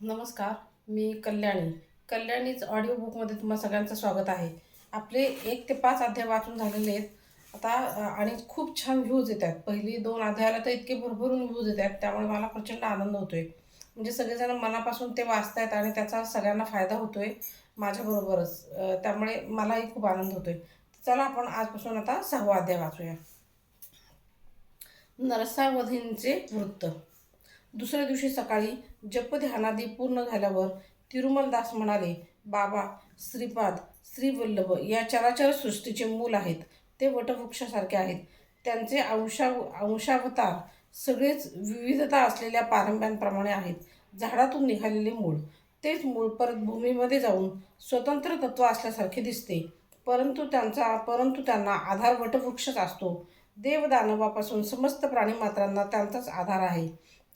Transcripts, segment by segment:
नमस्कार मी कल्याणी. कल्याणीच ऑडिओ बुकमध्ये तुम्हा सगळ्यांचं स्वागत आहे. आपले एक ते पाच अध्याय वाचून झालेले आहेत. आता आणि खूप छान व्ह्यूज येत आहेत पहिली दोन अध्यायाला तर इतके भरभरून व्ह्यूज येत आहेत त्यामुळे मला प्रचंड आनंद होतोय. म्हणजे सगळेजण मनापासून ते वाचतायत आणि त्याचा सगळ्यांना फायदा होतोय माझ्याबरोबरच. त्यामुळे मलाही खूप आनंद होतोय. चला आपण आजपासून आता सहावा अध्याय वाचूया. नरसावधींचे वृत्त. दुसऱ्या दिवशी सकाळी जपध्यानादी पूर्ण झाल्यावर तिरुमलदास म्हणाले बाबा श्रीपाद श्रीवल्लभ या चराचर सृष्टीचे मूल आहेत. ते वटवृक्षासारखे आहेत. त्यांचे अंशा अंशावतार सगळेच विविधता असलेल्या पारंब्यांप्रमाणे आहेत. झाडातून निघालेले मूळ. तेच मूळ परत भूमीमध्ये जाऊन स्वतंत्र तत्व असल्यासारखे दिसते. परंतु त्यांचा परंतु त्यांना आधार वटवृक्षच असतो. देवदानवापासून समस्त प्राणीमात्रांना त्यांचाच आधार आहे.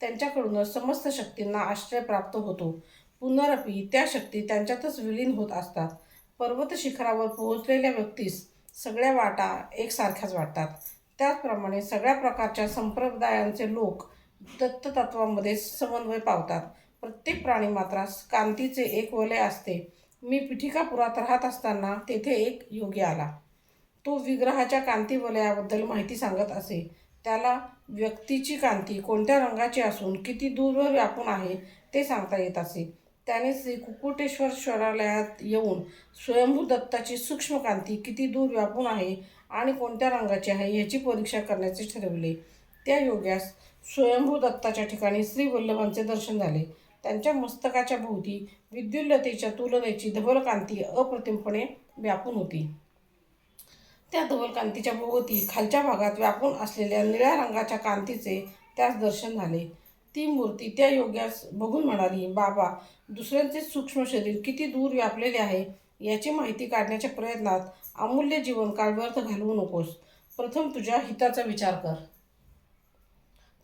त्यांच्याकडूनच समस्त शक्तींना आश्रय प्राप्त होतो. पुनरपी त्या शक्ती त्यांच्यातच विलीन होत असतात. पर्वत शिखरावर पोहोचलेल्या व्यक्तीस सगळ्या वाटा एकसारख्याच वाटतात. त्याचप्रमाणे सगळ्या प्रकारच्या संप्रदायांचे लोक दत्ततत्वामध्ये समन्वय पावतात. प्रत्येक प्राणी मात्रास कांतीचे एक वलय असते. मी पिठिकापुरात राहत असताना तेथे एक योगी आला. तो विग्रहाच्या कांती वलयाबद्दल माहिती सांगत असे. त्याला व्यक्तीची कांती कोणत्या रंगाची असून किती दूरवर व्यापून आहे ते सांगता येत असे. त्याने श्री कुकुटेश्वर शौरालयात येऊन स्वयंभू दत्ताची सूक्ष्म कांती किती दूर व्यापून आहे आणि कोणत्या रंगाची आहे याची परीक्षा करण्याचे ठरविले. त्या योग्यास स्वयंभू दत्ताच्या ठिकाणी श्री वल्लभांचे दर्शन झाले. त्यांच्या मस्तकाच्या भोवती विद्युल्लतेच्या तुलनेची धवलकांती अप्रतिमपणे व्यापून होती. त्या धवलकांतीच्या भोवती खालच्या भागात व्यापून असलेल्या निळ्या रंगाच्या कांतीचे त्यास दर्शन झाले. ती मूर्ती त्या योग्यास बघून म्हणाली बाबा दुसऱ्यांचे सूक्ष्म शरीर किती दूर व्यापलेले आहे याची माहिती काढण्याच्या प्रयत्नात अमूल्य जीवनकाळ व्यर्थ घालवू नकोस. प्रथम तुझ्या हिताचा विचार कर.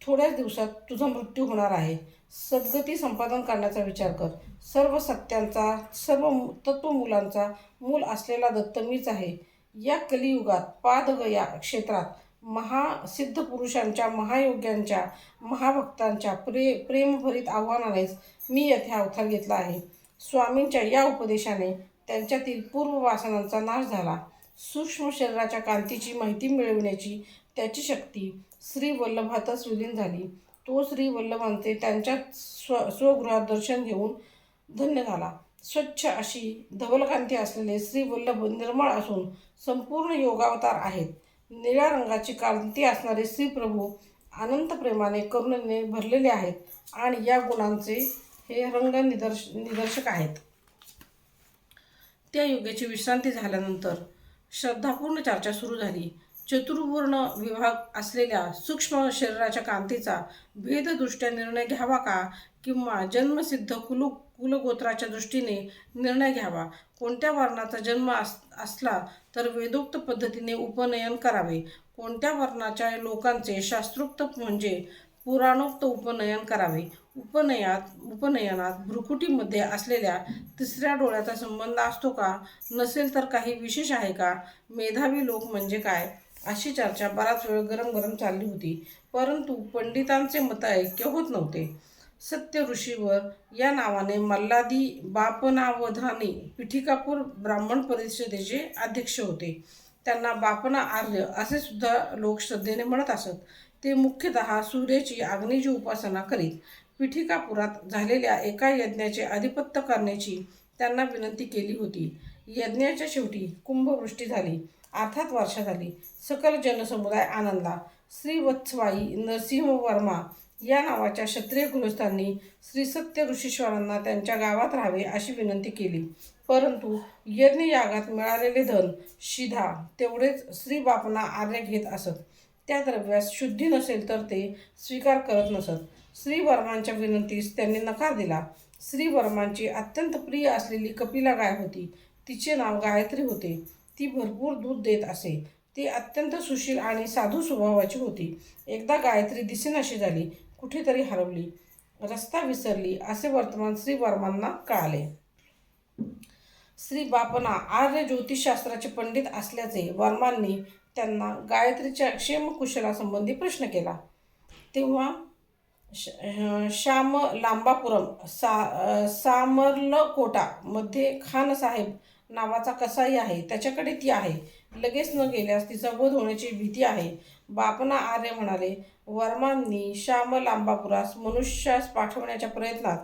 थोड्याच दिवसात तुझा मृत्यू होणार आहे. सद्गती संपादन करण्याचा विचार कर. सर्व सत्यांचा सर्व मु- तत्वमुलांचा मूल असलेला दत्त मीच आहे. या कलियुगात पादगया क्षेत्रात महासिद्ध पुरुषांच्या महायोग्यांच्या महाभक्तांच्या प्रे प्रेमभरीत आव्हानानेच मी येथे अवतार घेतला आहे. स्वामींच्या या उपदेशाने त्यांच्यातील पूर्व वासनांचा नाश झाला. सूक्ष्म शरीराच्या कांतीची माहिती मिळविण्याची त्याची शक्ती श्री वल्लभातच विलीन झाली. तो श्री वल्लभांचे त्यांच्या स्व स्वगृहात दर्शन घेऊन धन्य झाला. स्वच्छ अशी धवलकांती असलेले श्री वल्लभ निर्मळ असून संपूर्ण योगावतार आहेत. निळ्या रंगाची कांती असणारे श्री प्रभू अनंत प्रेमाने करुणेने भरलेले आहेत आणि या गुणांचे हे रंग निदर्श निदर्शक आहेत. त्या योग्याची विश्रांती झाल्यानंतर श्रद्धापूर्ण चर्चा सुरू झाली. चतुर्पूर्ण विभाग असलेल्या सूक्ष्म शरीराच्या कांतीचा भेददृष्ट्या निर्णय घ्यावा का? किंवा जन्मसिद्ध कुलूप कुलगोत्राच्या दृष्टीने निर्णय घ्यावा. कोणत्या वर्णाचा जन्म अस असला तर वेदोक्त पद्धतीने उपनयन करावे. कोणत्या वर्णाच्या लोकांचे शास्त्रोक्त म्हणजे पुराणोक्त उपनयन करावे? उपनयात उपनयनात भ्रुकुटीमध्ये असलेल्या तिसऱ्या डोळ्याचा संबंध असतो का? नसेल तर काही विशेष आहे का? मेधावी लोक म्हणजे काय? अशी चर्चा बराच वेळ गरम गरम चालली होती. परंतु पंडितांचे मत ऐक्य होत नव्हते. सत्य ऋषीवर या नावाने मल्लादी बापनावधानी पिठिकापूर ब्राह्मण परिषदेचे अध्यक्ष होते. त्यांना बापना आर्य असे सुद्धा लोक श्रद्धेने म्हणत असत. ते मुख्यतः सूर्याची अग्नीची उपासना करीत पिठिकापुरात झालेल्या एका यज्ञाचे आधिपत्य करण्याची त्यांना विनंती केली होती. यज्ञाच्या शेवटी कुंभवृष्टी झाली अर्थात वर्षा झाली. सकल जनसमुदाय आनंदला श्री वत्सवाई नरसिंह वर्मा या नावाच्या क्षत्रिय गृहस्थांनी श्री सत्य ऋषीश्वरांना त्यांच्या गावात राहावे अशी विनंती केली. परंतु यज्ञयागात मिळालेले धन शिधा तेवढेच श्री बापना आर्य घेत असत. त्या द्रव्यास शुद्धी नसेल तर ते स्वीकार करत नसत. श्री वर्मांच्या विनंतीस त्यांनी नकार दिला. श्री वर्मांची अत्यंत प्रिय असलेली कपिला गाय होती. तिचे नाव गायत्री होते. ती भरपूर दूध देत असे. ती अत्यंत सुशील आणि साधू स्वभावाची होती. एकदा गायत्री दिसेनाशी झाली कुठेतरी हरवली रस्ता विसरली असे वर्तमान श्री वर्मांना कळाले. श्री बापना आर्य ज्योतिषशास्त्राचे पंडित असल्याचे वर्मांनी त्यांना गायत्रीच्या क्षेमकुशलासंबंधी प्रश्न केला. तेव्हा श श्याम लांबापुरम सा अं, खानसाहेबमध्ये खान साहेब नावाचा कसाई आहे त्याच्याकडे ती आहे. लगेच न गेल्यास तिचा वध होण्याची भीती आहे. बापना आर्य म्हणाले वर्मांनी श्यामलांबापुरास मनुष्यास पाठवण्याच्या प्रयत्नात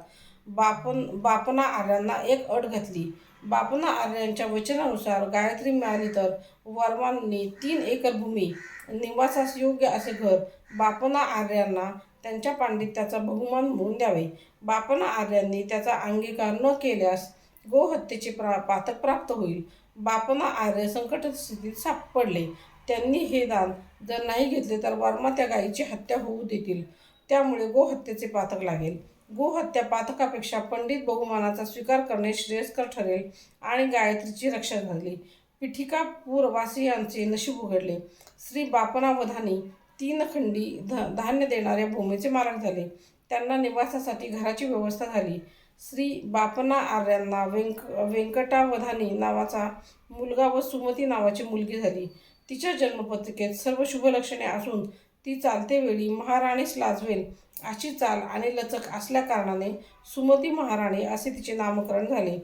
बापन बापना आर्यांना एक अट घातली. बापना आर्यांच्या वचनानुसार गायत्री मिळाली तर वर्मांनी तीन एकर भूमी निवासास योग्य असे घर बापना आर्यांना त्यांच्या पांडित्याचा बहुमान म्हणून द्यावे. बापना आर्यांनी त्याचा अंगीकार न केल्यास गोहत्येचे प्रा पातक प्राप्त होईल. बापना आर्य संकट स्थितीत सापडले. त्यांनी हे दान जर नाही घेतले तर वर्मा त्या गायीची हत्या होऊ देतील. त्यामुळे गोहत्येचे पातक लागेल. गोहत्या पातकापेक्षा पंडित बहुमानाचा स्वीकार करणे श्रेयस्कर ठरेल आणि गायत्रीची रक्षा झाली पिठिकापूरवासियांचे नशीब उघडले. श्री बापनावधानी तीन खंडी ध धान्य देणाऱ्या भूमीचे मालक झाले. त्यांना निवासासाठी घराची व्यवस्था झाली. श्री बापना आर्यांना वेंक व्यंकटावधानी नावाचा मुलगा व सुमती नावाची मुलगी झाली. तिच्या जन्मपत्रिकेत सर्व शुभलक्षणे असून ती चालते वेळी महाराणीस लाजवेल अशी चाल आणि लचक असल्या कारणाने सुमती महाराणी असे तिचे नामकरण झाले.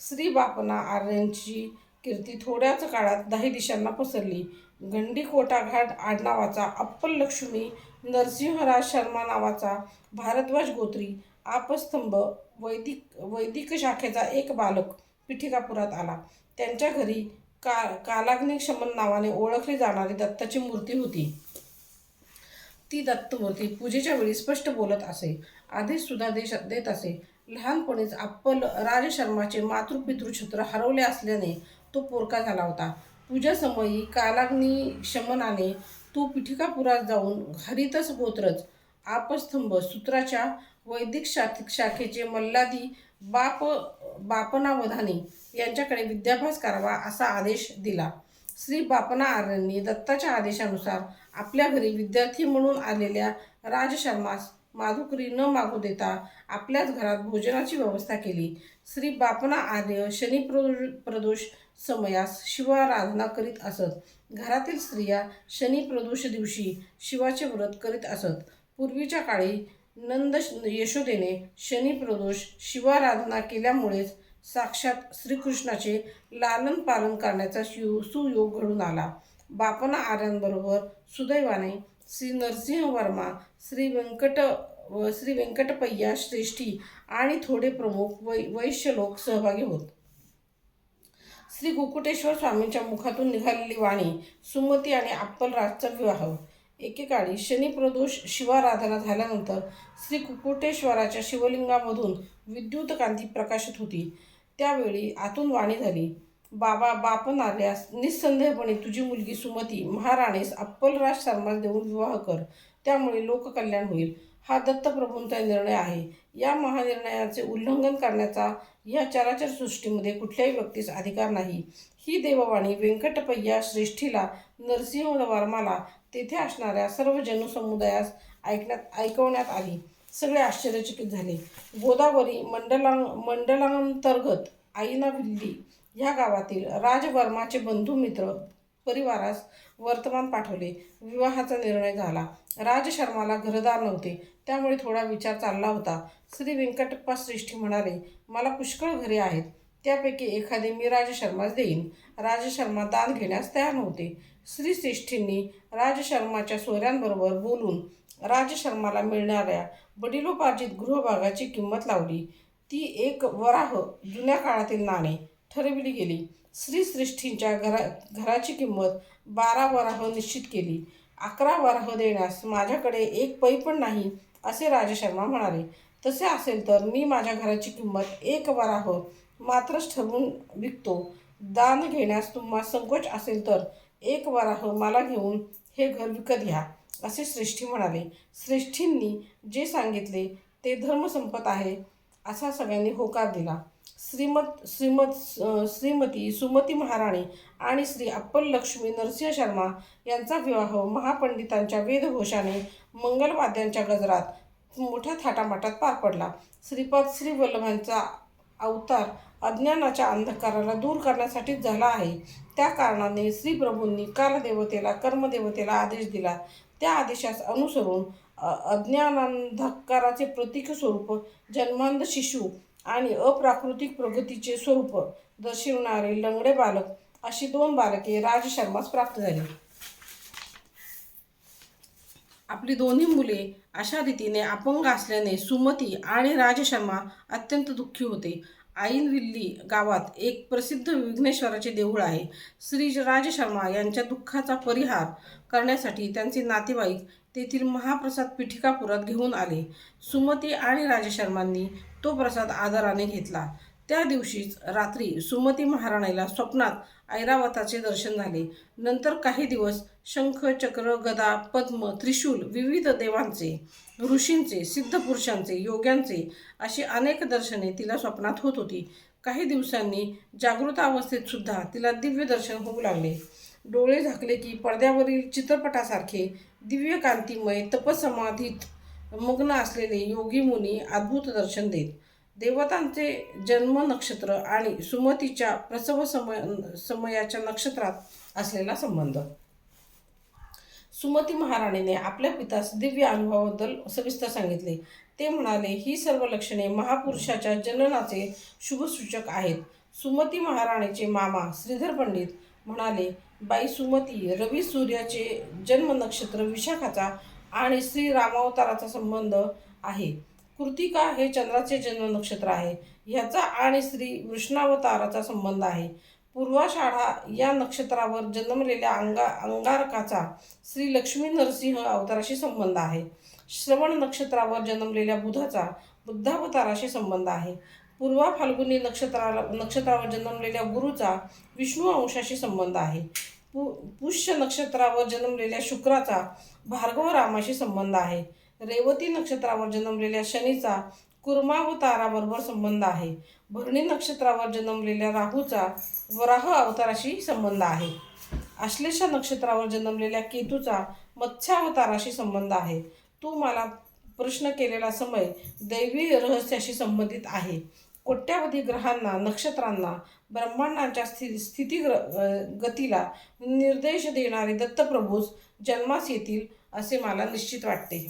श्री बापना आर्यांची कीर्ती थोड्याच काळात दाही दिशांना पसरली. गंडीकोटा घाट आडनावाचा अप्पल लक्ष्मी नरसिंहराज शर्मा नावाचा भारद्वाज गोत्री आपस्तंभ वैदिक वैदिक शाखेचा एक बालक पिठिकापुरात आला. त्यांच्या घरी का कालाग्निशमन नावाने ओळखली जाणारी दत्ताची मूर्ती होती. ती दत्तमूर्ती पूजेच्या वेळी स्पष्ट बोलत असे. आधीच सुद्धा देश देत असे. लहानपणीच अप्पल राजशर्माचे मातृपितृछत्र हरवले असल्याने तो पोरका झाला होता. पूजासमयी कालाग्नी शमनाने तो पिठिकापुरात जाऊन हरितस गोत्रच आपस्तंभ सूत्राच्या वैदिक शाखेचे मल्लादी बाप बापनावधानी यांच्याकडे विद्याभ्यास करावा असा आदेश दिला. श्री बापना आर्यांनी दत्ताच्या आदेशानुसार आपल्या घरी विद्यार्थी म्हणून आलेल्या राजशर्मास माधुकरी न मागू देता आपल्याच घरात भोजनाची व्यवस्था केली. श्री बापना आर्य शनी प्रदोष समयास शिवाराधना करीत असत. घरातील स्त्रिया शनी प्रदोष दिवशी शिवाचे व्रत करीत असत. पूर्वीच्या काळी नंद यशोदेने शनीप्रदोष शिवाराधना केल्यामुळेच साक्षात श्रीकृष्णाचे लालन पालन करण्याचा शिव सुयोग घडून आला. बापना आर्यांबरोबर सुदैवाने श्री नरसिंह वर्मा श्री व्यंकट श्री व्यंकटपय्या श्रेष्ठी आणि थोडे प्रमुख वै वैश्य लोक सहभागी होत. श्री कुकुटेश्वर स्वामींच्या मुखातून निघालेली वाणी सुमती आणि अप्पलराजचा विवाह. एकेकाळी शनिप्रदोष शिवाराधना झाल्यानंतर श्री कुकुटेश्वराच्या शिवलिंगामधून विद्युत कांती प्रकाशित होती. त्यावेळी आतून वाणी झाली बाबा बापन आल्यास निस्संदेहपणे तुझी मुलगी सुमती महाराणीस अप्पलराज शर्मास देऊन विवाह कर त्यामुळे लोककल्याण होईल. हा दत्तप्रभूंचा निर्णय आहे. या महानिर्णयाचे उल्लंघन करण्याचा या चराचर सृष्टीमध्ये कुठल्याही व्यक्तीस अधिकार नाही. ही देववाणी व्यंकटपय्या श्रेष्ठीला नरसिंह वर्माला तेथे असणाऱ्या सर्व जनसमुदायास ऐकण्यात ऐकवण्यात आली. सगळे आश्चर्यचकित झाले. गोदावरी मंडलां मंडलांतर्गत आईना विल्ली ह्या गावातील राजवर्माचे बंधू मित्र परिवारास वर्तमान पाठवले. विवाहाचा निर्णय झाला. राजशर्माला घरदार नव्हते. त्यामुळे थोडा विचार चालला होता. श्री व्यंकटप्पा श्रेष्ठी म्हणाले मला पुष्कळ घरे आहेत. त्यापैकी एखादे मी राज शर्मास देईन. राजशर्मा दान घेण्यास तयार नव्हते. श्री राजशर्माच्या सोयऱ्यांबरोबर बोलून राजशर्माला मिळणाऱ्या वडिलोपार्जित गृहभागाची किंमत लावली. ती एक वराह जुन्या काळातील नाणे ठरविली गेली. श्री घरा घराची किंमत बारा वराह निश्चित केली. अकरा वराह देण्यास माझ्याकडे एक पै पण नाही असे राजशर्मा म्हणाले. तसे असेल तर मी माझ्या घराची किंमत एक वराह मात्रच ठरवून विकतो. दान घेण्यास तुम्हा संकोच असेल तर एक वराह मला घेऊन हे घर विकत घ्या असे श्रेष्ठी म्हणाले. श्रेष्ठींनी जे सांगितले ते धर्मसंपत आहे असा सगळ्यांनी होकार दिला. श्रीमत श्रीमत श्रीमती सुमती महाराणी आणि श्री अप्पल लक्ष्मी नरसिंह शर्मा यांचा विवाह महापंडितांच्या वेदघोषाने मंगलवाद्यांच्या गजरात मोठ्या थाटामाटात पार पडला. श्रीपाद श्री वल्लभांचा अवतार अज्ञानाच्या अंधकाराला दूर करण्यासाठीच झाला आहे. त्या कारणाने श्रीप्रभूंनी कालदेवतेला कर्मदेवतेला आदेश दिला. त्या आदेशास अनुसरून अज्ञानांधकाराचे प्रतीक स्वरूप जन्मांध शिशु आणि अप्राकृतिक प्रगतीचे स्वरूप दर्शविणारे लंगडे बालक अशी दोन बालके राजशर्मास प्राप्त झाली. आपली दोन्ही मुले अशा रीतीने अपंग असल्याने सुमती आणि राजशर्मा अत्यंत दुःखी होते. आईनविल्ली गावात एक प्रसिद्ध विघ्नेश्वराचे देऊळ आहे. श्री राजशर्मा यांच्या दुःखाचा परिहार करण्यासाठी त्यांचे नातेवाईक तेथील महाप्रसाद पिठिकापुरात घेऊन आले. सुमती आणि राजशर्मांनी तो प्रसाद आदराने घेतला. त्या दिवशीच रात्री सुमती महाराणीला स्वप्नात ऐरावताचे दर्शन झाले. नंतर काही दिवस शंख चक्र गदा पद्म त्रिशूल विविध देवांचे ऋषींचे सिद्ध पुरुषांचे योग्यांचे अशी अनेक दर्शने तिला स्वप्नात होत होती. काही दिवसांनी जागृत अवस्थेत सुद्धा तिला दिव्य दर्शन होऊ लागले. डोळे झाकले की पडद्यावरील चित्रपटासारखे दिव्य कांतिमय तपसमाधीत मग्न असलेले योगी मुनी अद्भुत दर्शन देत. देवतांचे जन्म नक्षत्र आणि सुमतीच्या प्रसव समय समयाच्या नक्षत्रात असलेला संबंध. सुमती महाराणीने आपल्या पितास दिव्य अनुभवाबद्दल सविस्तर सांगितले. ते म्हणाले ही सर्व लक्षणे महापुरुषाच्या जननाचे शुभसूचक आहेत. सुमती महाराणीचे मामा श्रीधर पंडित म्हणाले बाई सुमती रवी सूर्याचे जन्म नक्षत्र विशाखाचा आणि श्री रामावताराचा संबंध आहे. कृतिका हे चंद्राचे जन्म नक्षत्र आहे. ह्याचा आणि श्री वृष्णावताराचा संबंध आहे. पूर्वाषाढा या नक्षत्रावर जन्मलेल्या अंगा अंगारकाचा श्री लक्ष्मी नरसिंह अवताराशी संबंध आहे. श्रवण नक्षत्रावर जन्मलेल्या बुधाचा बुद्धावताराशी संबंध आहे. पूर्वा फाल्गुनी नक्षत्राला नक्षत्रावर जन्मलेल्या गुरुचा विष्णू अंशाशी संबंध आहे. पु पुष्य नक्षत्रावर जन्मलेल्या शुक्राचा भार्गव रामाशी संबंध आहे. रेवती नक्षत्रावर जन्मलेल्या शनीचा कुर्मावताराबरोबर संबंध आहे. भरणी नक्षत्रावर जन्मलेल्या राहूचा वराह अवताराशी संबंध आहे. आश्लेषा नक्षत्रावर जन्मलेल्या केतूचा मत्स्यावताराशी संबंध आहे. तू मला प्रश्न केलेला समय दैवी रहस्याशी संबंधित आहे. कोट्यावधी ग्रहांना नक्षत्रांना ब्रह्मांडाच्या स्थि स्थिती ग्र गतीला निर्देश देणारे दत्तप्रभूस जन्मास येतील असे मला निश्चित वाटते.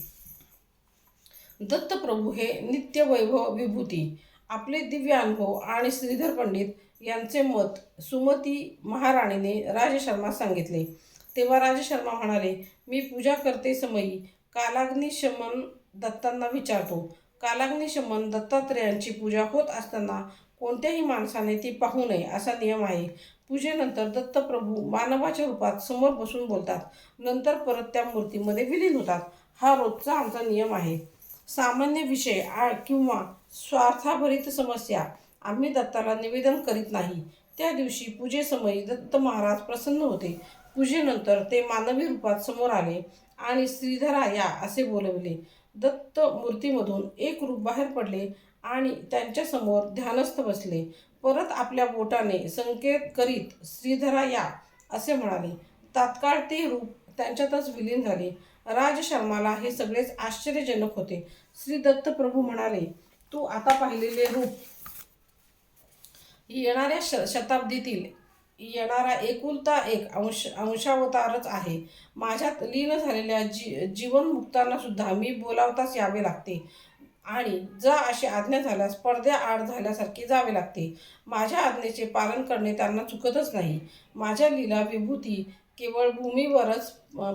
दत्तप्रभू हे नित्य वैभव विभूती आपले दिव्य अनुभव आणि श्रीधर पंडित यांचे मत सुमती महाराणीने राजशर्मा सांगितले. तेव्हा राजशर्मा म्हणाले मी पूजा करते समयी कालाग्नी शमन दत्तांना विचारतो. कालाग्नी शमन दत्तात्रेयांची पूजा होत असताना कोणत्याही माणसाने ती पाहू नये असा नियम आहे. पूजेनंतर दत्तप्रभू मानवाच्या रूपात समोर बसून बोलतात. नंतर परत त्या मूर्तीमध्ये विलीन होतात. हा रोजचा आमचा नियम आहे. सामान्य विषय आ किंवा स्वार्थाभरित समस्या. आम्ही दत्ताला निवेदन करीत नाही. त्या दिवशी पूजेसमयी दत्त महाराज प्रसन्न होते. पूजेनंतर ते मानवी रूपात समोर आले आणि श्रीधरा या असे बोलवले. दत्त मूर्तीमधून एक रूप बाहेर पडले आणि त्यांच्यासमोर ध्यानस्थ बसले. परत आपल्या बोटाने संकेत करीत श्रीधरा या असे म्हणाले तात्काळ ते रूप त्यांच्यातच विलीन झाले. राजशर्माला हे सगळेच आश्चर्यजनक होते. श्री दत्त प्रभू म्हणाले तू आता पाहिलेले रूप. येणाऱ्या श शताब्दीतील येणारा एकुलता एक अंश अंशावतारच आहे. माझ्यात लीन झालेल्या जी जीवनमुक्तांना सुद्धा मी बोलावताच यावे लागते. आणि जा अशी आज्ञा झाल्यास पडद्या आड झाल्यासारखे जावे लागते. माझ्या आज्ञेचे पालन करणे त्यांना चुकतच नाही. माझ्या लीला विभूती केवळ भूमीवरच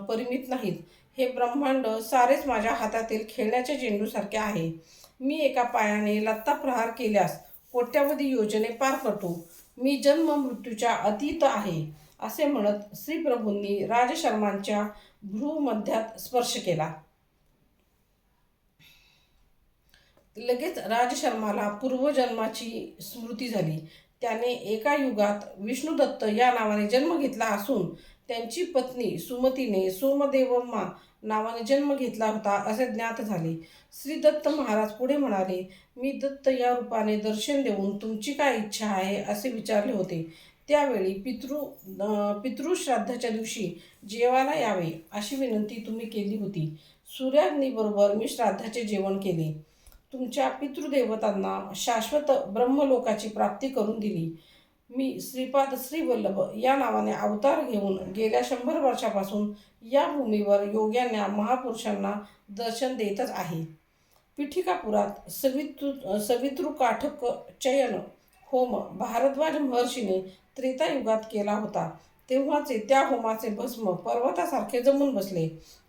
परिमित नाहीत. हे ब्रह्मांड सारेच माझ्या हातातील खेळण्याच्या चेंडूसारखे आहे. मी एका पायाने लत्ता प्रहार केल्यास कोट्यावधी योजने पार करतो मी जन्म मृत्यूच्या अतीत आहे असे म्हणत श्रीप्रभूंनी राजशर्मांच्या भ्रूमध्यात स्पर्श केला. लगेच राजशर्माला पूर्वजन्माची स्मृती झाली. त्याने एका युगात विष्णुदत्त या नावाने जन्म घेतला असून त्यांची पत्नी सुमतीने सोमदेवम्मा नावाने जन्म घेतला होता असे ज्ञात झाले. श्री दत्त महाराज पुढे म्हणाले मी दत्त या रूपाने दर्शन देऊन तुमची काय इच्छा आहे? असे विचारले होते. त्यावेळी पितृ पितृश्राद्धाच्या दिवशी जेवायला यावे अशी विनंती तुम्ही केली होती. सूर्याग्नीबरोबर मी श्राद्धाचे जेवण केले. तुमच्या पितृदेवतांना शाश्वत ब्रह्मलोकाची प्राप्ती करून दिली. मी श्रीपाद श्री वल्लभ या नावाने अवतार घेऊन गेल्या शंभर वर्षापासून या भूमीवर योग्यांना महापुरुषांना दर्शन देतच आहे. पिठिकापुरात सवितृ सवितृकाठक चयन होम भारद्वाज महर्षीने त्रेतायुगात केला होता. तेव्हाचे त्या होमाचे भस्म पर्वतासारखे जमून बसले.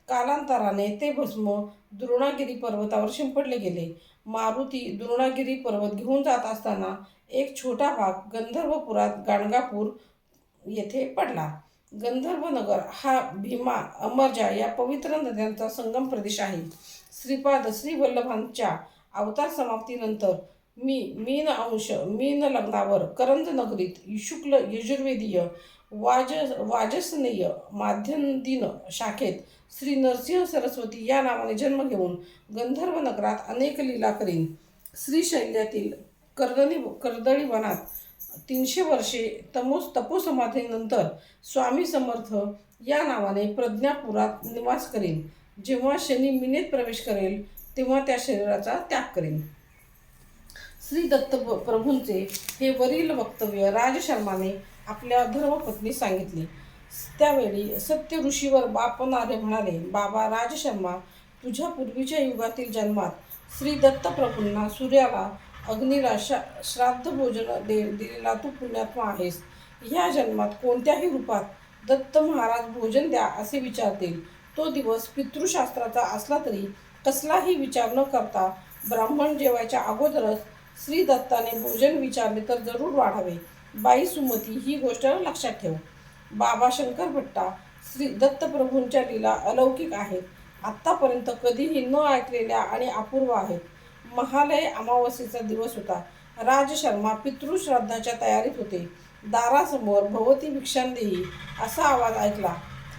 कालांतराने ते भस्म द्रोणागिरी पर्वतावर शिंपडले गेले. मारुती द्रोणागिरी पर्वत घेऊन जात असताना एक छोटा भाग गंधर्वपुरात गाणगापूर येथे पडला. गंधर्वनगर हा भीमा अमरजा या पवित्र नद्यांचा संगम प्रदेश आहे. श्रीपाद श्री वल्लभांच्या अवतार समाप्तीनंतर मी मीन अंश मीन लग्नावर करंज नगरीत शुक्ल यजुर्वेदीय वाज वाजसनेय माध्यमदिन शाखेत श्री नरसिंह सरस्वती या नावाने जन्म घेऊन गंधर्व नगरात अनेक लीला करीन. श्रीशैल्यातील कर्दळी कर्दळी वनात तीनशे वर्षे तमोस तपोसमाधीनंतर स्वामी समर्थ या नावाने प्रज्ञापुरात निवास करीन. जेव्हा शनी मिनेत प्रवेश करेल तेव्हा त्या शरीराचा त्याग करेन. श्री दत्त प्रभूंचे हे वरील वक्तव्य राजशर्माने आपल्या धर्मपत्नी सांगितले. त्यावेळी सत्य ऋषीवर बापनारे म्हणाले बाबा राजशर्मा तुझ्या पूर्वीच्या युगातील जन्मात श्री दत्तप्रभूंना सूर्याला अग्नीला शा श्राद्ध भोजन दे दिलेला तू पुण्यात्मा आहेस. ह्या जन्मात कोणत्याही रूपात दत्त महाराज भोजन द्या असे विचारतील. तो दिवस पितृशास्त्राचा असला तरी कसलाही विचार न करता ब्राह्मण जेवायच्या अगोदरच श्री दत्ताने भोजन विचारले तर जरूर वाढावे. बाई सुमती ही गोष्ट लक्षात ठेव. बाबा शंकर भट्टा श्री दत्तप्रभूंच्या लीला अलौकिक आहेत. आत्तापर्यंत कधीही न ऐकलेल्या आणि अपूर्व आहेत. महालय अमावस्येचा दिवस होता. राजशर्मा पितृश्राद्धाच्या तयारीत होते. दारासमोर भवती भिक्षांदेही असा आवाज ऐकला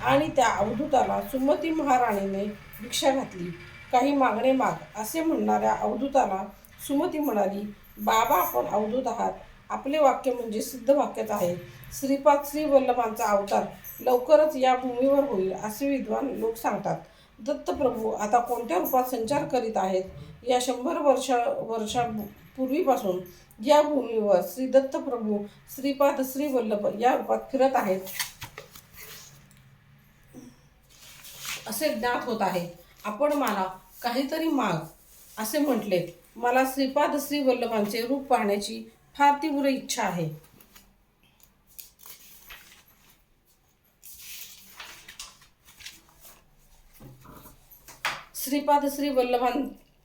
आणि त्या अवधूताला सुमती महाराणीने भिक्षा घातली. काही मागणे माग असे म्हणणाऱ्या अवधूताला सुमती म्हणाली बाबा आपण अवधूत आहात. आपले वाक्य म्हणजे सिद्ध वाक्यच आहे. श्रीपाद श्री वल्लभांचा अवतार लवकरच या भूमीवर होईल असे विद्वान लोक सांगतात. दत्तप्रभू आता कोणत्या रूपात संचार करीत आहेत? या शंभर वर्षा वर्षापूर्वीपासून या भूमीवर श्री दत्तप्रभू श्रीपाद श्री वल्लभ या रूपात फिरत आहेत. असे ज्ञात होत आहे. आपण मला काहीतरी माग असे म्हटले मला श्रीपाद श्री वल्लभांचे रूप पाहण्याची फार तीव्र इच्छा आहे. श्रीपाद श्री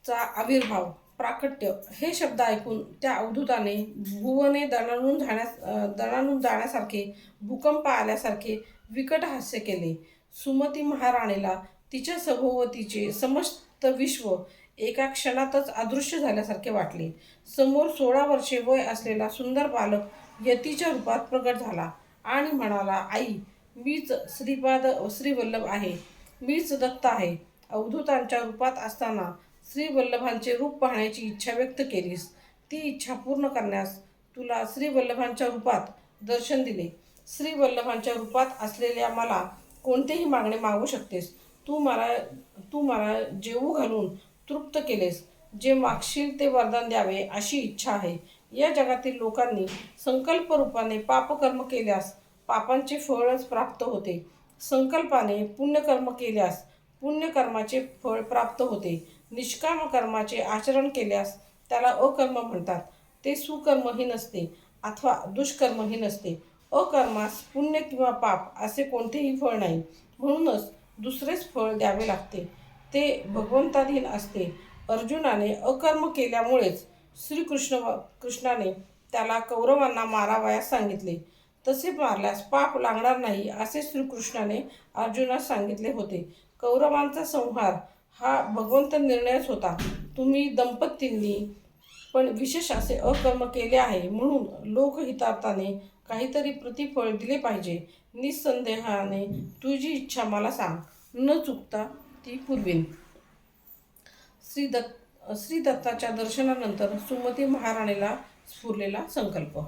चा आविर्भाव प्राकट्य हे शब्द ऐकून त्या अवधूताने भुवने दणाणून जाण्यास दणाणून जाण्यासारखे भूकंप आल्यासारखे विकट हास्य केले. सुमती महाराणीला तिच्या सभोवतीचे समस्त विश्व एका क्षणातच अदृश्य झाल्यासारखे वाटले. समोर सोळा वर्षे वय असलेला सुंदर बालक यतीच्या रूपात प्रगट झाला आणि म्हणाला आई मीच श्रीपाद श्रीवल्लभ आहे. मीच दत्त आहे. अवधूतांच्या रूपात असताना श्री वल्लभांचे रूप पाहण्याची इच्छा व्यक्त केलीस. ती इच्छा पूर्ण करण्यास तुला श्री वल्लभांच्या रूपात दर्शन दिले. श्री वल्लभांच्या रूपात असलेल्या मला कोणतेही मागणे मागू शकतेस. तू मला तू मला जेवू घालून तृप्त केलेस. जे मागशील ते वरदान द्यावे अशी इच्छा आहे. या जगातील लोकांनी संकल्प रूपाने पापकर्म केल्यास पापांचे फळच प्राप्त होते. संकल्पाने पुण्यकर्म केल्यास पुण्यकर्माचे फळ प्राप्त होते. निष्काम कर्माचे आचरण केल्यास त्याला अकर्म म्हणतात. ते सुकर्मही नसते अथवा दुष्कर्मही नसते. अकर्मास पुण्य किंवा पाप असे कोणतेही फळ नाही. म्हणूनच दुसरेच फळ द्यावे लागते. ते भगवंताधीन असते. अर्जुनाने अकर्म केल्यामुळेच श्रीकृष्ण कृष्णाने त्याला कौरवांना मारावयास सांगितले. तसे मारल्यास पाप लागणार नाही असे श्रीकृष्णाने अर्जुनास सांगितले होते. कौरवांचा संहार हा भगवंत निर्णयच होता. तुम्ही दंपतींनी पण विशेष असे अकर्म केले आहे म्हणून लोकहितार्थाने काहीतरी प्रतिफळ दिले पाहिजे. निसंदेहाने तुझी इच्छा मला सांग. न चुकता ती पुरवीन. श्री दत्त श्री दत्ताच्या दर्शनानंतर सुमती महाराणीला स्फुरलेला संकल्प.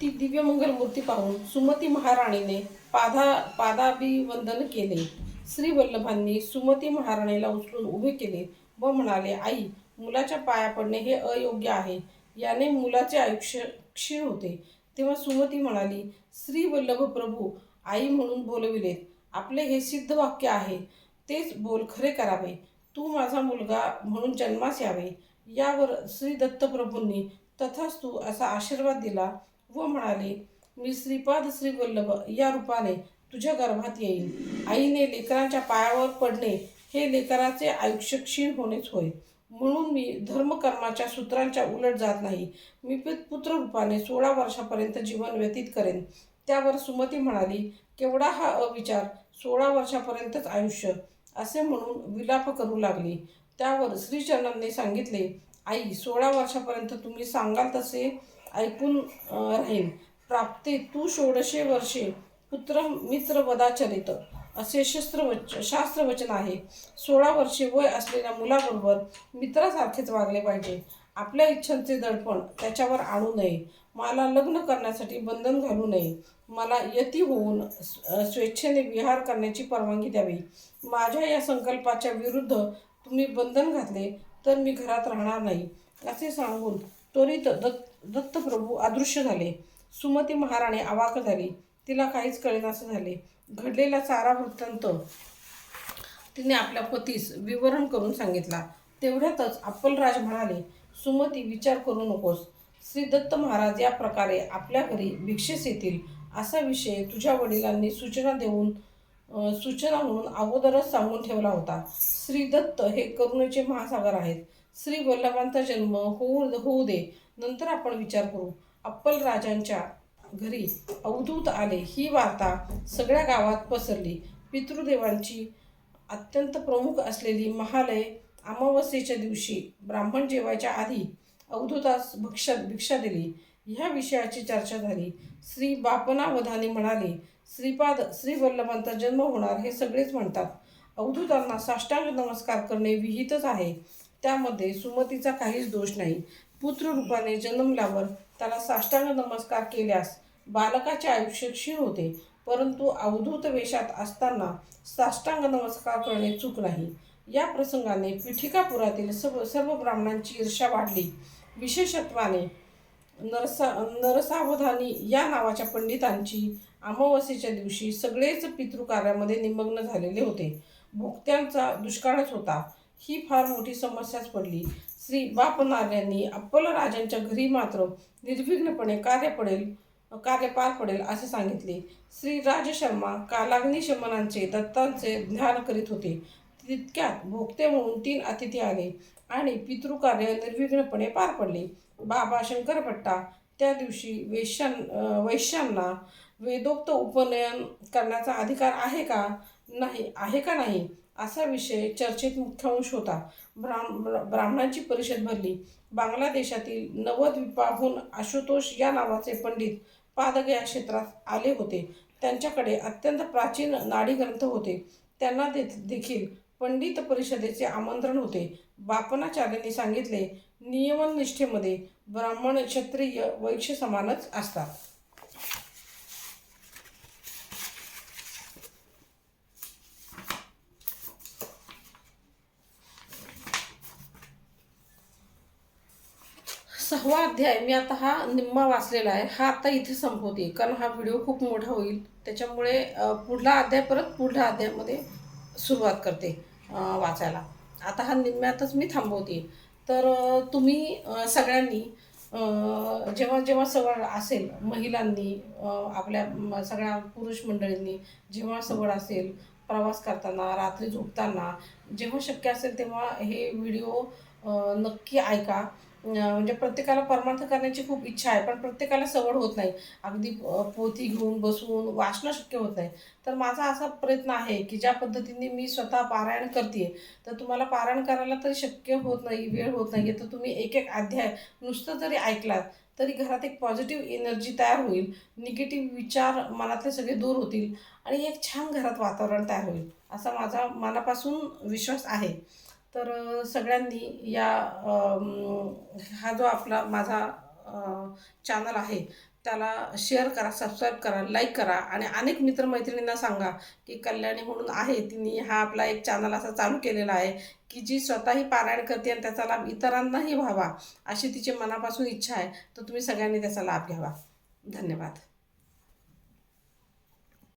ती दिव्यमंगल मूर्ती पाहून सुमती महाराणीने पादा पादाभिवंदन केले. श्री वल्लभांनी सुमती महाराणीला उचलून उभे केले व म्हणाले आई मुलाच्या पाया पडणे हे अयोग्य आहे. याने मुलाचे आयुष्य क्षीण होते. तेव्हा सुमती म्हणाली श्री वल्लभ प्रभू आई म्हणून बोलविलेत. आपले हे सिद्ध वाक्य आहे. तेच बोल खरे करावे. तू माझा मुलगा म्हणून जन्मास यावे. यावर श्री दत्तप्रभूंनी तथास्तू असा आशीर्वाद दिला व म्हणाले मी श्रीपाद श्री वल्लभ या रूपाने तुझ्या गर्भात येईन. आईने लेकरांच्या पायावर पडणे हे लेकराचे आयुष्य क्षीण होणेच होय. म्हणून मी धर्मकर्माच्या सूत्रांच्या उलट जात नाही. मी पुत्र रूपाने सोळा वर्षापर्यंत जीवन व्यतीत करेन. त्यावर सुमती म्हणाली केवढा हा अविचार सोळा वर्षापर्यंतच आयुष्य असे म्हणून विलाप करू लागली. त्यावर श्रीचरणांनी सांगितले आई सोळा वर्षापर्यंत तुम्ही सांगाल तसे ऐकून राहील राहीन. प्राप्ते तू षोडशे वर्षे पुत्र मित्र वदाचरित. असे शस्त्रवच शास्त्रवचन आहे. सोळा वर्षे वय असलेल्या मुलाबरोबर मित्रासारखेच वागले पाहिजे. आपल्या इच्छांचे दडपण त्याच्यावर आणू नये. मला लग्न करण्यासाठी बंधन घालू नये. मला यती होऊन स्वेच्छेने विहार करण्याची परवानगी द्यावी. माझ्या या संकल्पाच्या विरुद्ध तुम्ही बंधन घातले तर मी घरात राहणार नाही. असे सांगून त्वरित दत्त दत्तप्रभू अदृश्य झाले. सुमती महाराणी अवाक झाली. तिला काहीच कळेनासे झाले. घडलेला सारा वृत्तांत तिने आपल्या पतीस विवरण करून सांगितला. तेवढ्यातच अप्पलराज म्हणाले सुमती विचार करू नकोस. श्री दत्त महाराज या प्रकारे आपल्या घरी भिक्षेस येतील. असा विषय तुझ्या वडिलांनी सूचना देऊन सूचना म्हणून अगोदरच सांगून ठेवला होता. श्री दत्त हे करुणेचे महासागर आहेत. श्री वल्लभांचा जन्म होऊ होऊ दे. नंतर आपण विचार करू. अप्पल राजांच्या घरी अवधूत आले. ही वार्ता सगळ्या गावात पसरली. पितृदेवांची अत्यंत प्रमुख असलेली महालय अमावस्येच्या दिवशी ब्राह्मण जेवायच्या आधी अवधूतास भिक्षा भिक्षा दिली. ह्या विषयाची चर्चा झाली. श्री बापनावधानी म्हणाले श्रीपाद श्री वल्लभांचा जन्म होणार हे सगळेच म्हणतात. अवधूतांना साष्टांग नमस्कार करणे विहितच आहे. त्यामध्ये सुमतीचा काहीच दोष नाही. पुत्र रूपाने जन्मल्यावर त्याला साष्टांग नमस्कार केल्यास बालकाचे आयुष्य क्षीण होते. परंतु अवधूत वेशात असताना साष्टांग नमस्कार करणे चूक नाही. या प्रसंगाने पीठिकापुरातील सर्व सर्व ब्राह्मणांची ईर्षा वाढली. विशेषत्वाने नरसा नरसावधानी या नावाच्या पंडितांची अमावस्येच्या दिवशी सगळेच पितृकार्यामध्ये निमग्न झालेले होते. भोक्त्यांचा दुष्काळच होता. ही फार मोठी समस्याच पडली. श्री बापनाऱ्यांनी अप्पल राजांच्या घरी मात्र निर्विघ्नपणे कार्य पडेल कार्य पार पडेल असे सांगितले. श्री राजशर्मा कालाग्निशमनांचे दत्तांचे ध्यान करीत होते. तितक्यात भोगते म्हणून तीन अतिथी आले आणि पितृकार्य निर्विघ्नपणे पार पडले. बाबा शंकरभट्टा त्या दिवशी वैश्यां वैश्यांना वेदोक्त उपनयन करण्याचा अधिकार आहे का? नाही आहे का नाही? असा विषय चर्चेत मुख्य अंश होता. ब्राह्म ब्राह्मणांची परिषद भरली. बांगलादेशातील नवद्वीपाहून आशुतोष या नावाचे पंडित पादग या क्षेत्रात आले होते. त्यांच्याकडे अत्यंत प्राचीन नाडीग्रंथ होते. त्यांना दे देखील पंडित परिषदेचे आमंत्रण होते. बापनाचार्यांनी सांगितले नियमननिष्ठेमध्ये ब्राह्मण क्षत्रिय वैश्य समानच असतात. सहावा अध्याय मी आता हा निम्मा वाचलेला आहे. हा आता इथे संपवते कारण हा व्हिडिओ खूप मोठा होईल. त्याच्यामुळे पुढला अध्याय परत पुढल्या अध्यायामध्ये सुरुवात करते वाचायला. आता हा निम्म्यातच मी थांबवते. तर तुम्ही सगळ्यांनी जेव्हा जेव्हा सवड असेल महिलांनी आपल्या सगळ्या पुरुष मंडळींनी जेव्हा सवड असेल प्रवास करताना रात्री झोपताना जेव्हा शक्य असेल तेव्हा हे व्हिडिओ नक्की ऐका. म्हणजे प्रत्येकाला परमार्थ करण्याची खूप इच्छा आहे पण प्रत्येकाला सवड होत नाही. अगदी पोथी घेऊन बसून वाचणं शक्य होत नाही. तर माझा असा प्रयत्न आहे की ज्या पद्धतीने मी स्वतः पारायण करते तर तुम्हाला पारायण करायला तरी शक्य होत नाही वेळ होत नाही तर तुम्ही एक एक अध्याय नुसतं जरी ऐकलात तरी घरात एक पॉझिटिव्ह एनर्जी तयार होईल. निगेटिव्ह विचार मनातले सगळे दूर होतील आणि एक छान घरात वातावरण तयार होईल असा माझा मनापासून विश्वास आहे. तर सगळ्यांनी या हा जो आपला माझा चॅनल आहे त्याला शेअर करा सबस्क्राईब करा लाईक करा आणि अनेक मित्रमैत्रिणींना सांगा की कल्याणी म्हणून आहे तिने हा आपला एक चॅनल असा चालू केलेला आहे की जी स्वतःही पारायण करते आणि त्याचा लाभ इतरांनाही व्हावा अशी तिची मनापासून इच्छा आहे. तर तुम्ही सगळ्यांनी त्याचा लाभ घ्यावा. धन्यवाद.